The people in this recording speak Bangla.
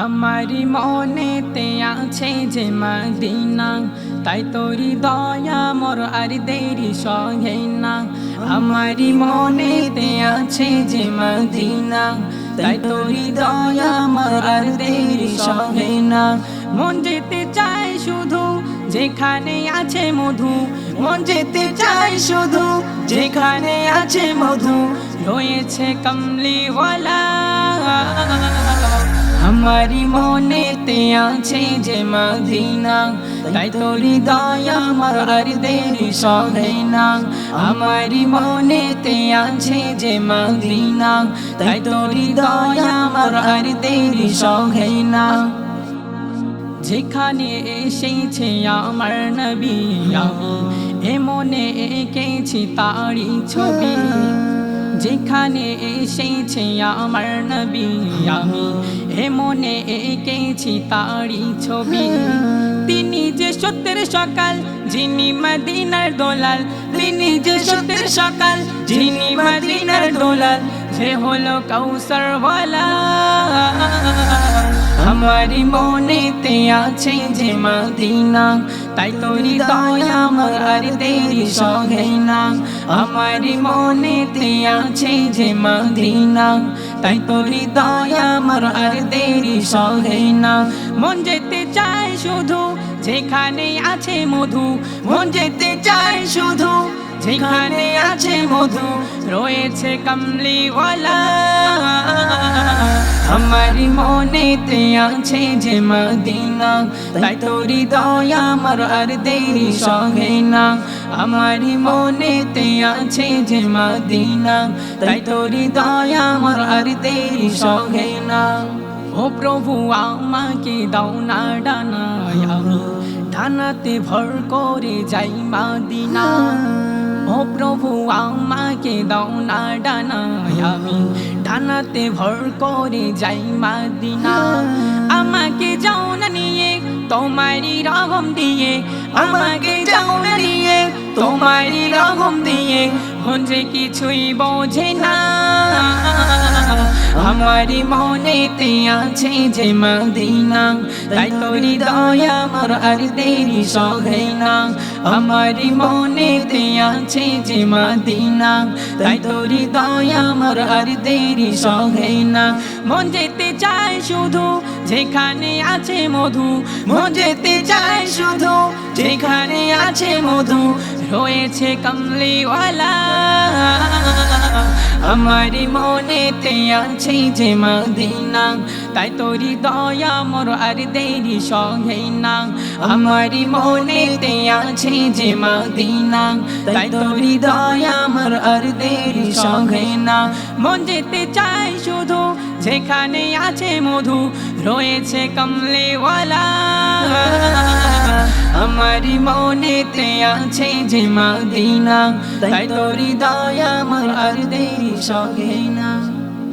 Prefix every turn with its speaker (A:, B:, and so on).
A: আমারি মনেতে আছে যে মদিনা, তাই তোরি দয়া মোর আর দেরি সহে না। আমারি মনেতে আছে যে মদিনা, তাই তোরি দয়া মোর আর দেরি সহে না। মন যেতে চায় শুধু যেখানে আছে মধু, মন যেতে চায় শুধু যেখানে আছে মধু, রয়েছে কমলিওয়ালা। আমারি মনেতে আছে যে মদিনা তাই তোরি দয়া আমার দেরি সহে না আমারি মনেতে আছে যে মদিনা তাই তোরি দয়া আমার দেরি সহে না যেখানে এসেছে আমার নবী আমি এ মনে এঁকেছি তারি ছবি যেখানে এসেছে আমার নবী আমি এ মনে এঁকেছি তারই ছবি। তিনি যে সত্যের সকাল, যিনি মদিনার দোলাল। তিনি যে সত্যের সকাল, যিনি মদিনার দোলাল। সে হলো কৌসরওয়ালা আমারি মনেতে আছে যে মদিনা, তাই তোরি দয়া আমার দেরি সহে না। আমারি মনেতে আছে যে মদিনা, তাই তোরি দয়া আমার আর দেরি সহে না। মন যেতে চায় শুধু যেখানে আছে মধু, মন যেতে চায় শুধু যেখানে আছে মধু রয়েছে কমলিওয়ালা। আমারি মনেতে আছে যে মদিনা, তাই তোরি দয়া আমার আর দেরি সহে না। আমারি মনেতে আছে যে মদিনা, তাই তোরি দয়া আমার আর দেরি সহে না। ও প্রভু, আমাকে দাও না আমি ডানাতে ভর করে যাই মাদিনা। ও প্রভু আমাকে দাও না ডানায় আমি। ডানাতে ভর করে যাই মাদিনা। আমাকে যাও না নিয়ে তোমারই রকম দিয়ে। আমাকে যাও না নিয়ে তোমারই রকম দিয়ে যে কিছুই বোঝে না। আমারি মনেতে আছে যে মদিনা, তাই তোরি দয়া আমার আর দেরি সহে না। আমারি মনেতে আছে যে মদিনা, তাই তোরি দয়া আমার আর দেরি সহে না। মন যেতে চায় শুধু যেখানে আছে মধু, মন যেতে চায় শুধু যেখানে আছে মধু রয়েছে কমলিওয়ালা। আমারি মনেতে আছে যে মদিনা, তাই তোরি দয়া মোর আর দেরি সহে না। আমারি মনেতে আছে যে মদিনা, তাই তোরি দয়া মোর আর দেরি সহে না। মন যেতে চাই শুধু যেখানে আছে মধু, রয়েছে কমলেওয়ালা। আমারি মনেতে আছে যে মদিনা তাই তোর দয়া আমার আর দেরি সহে না।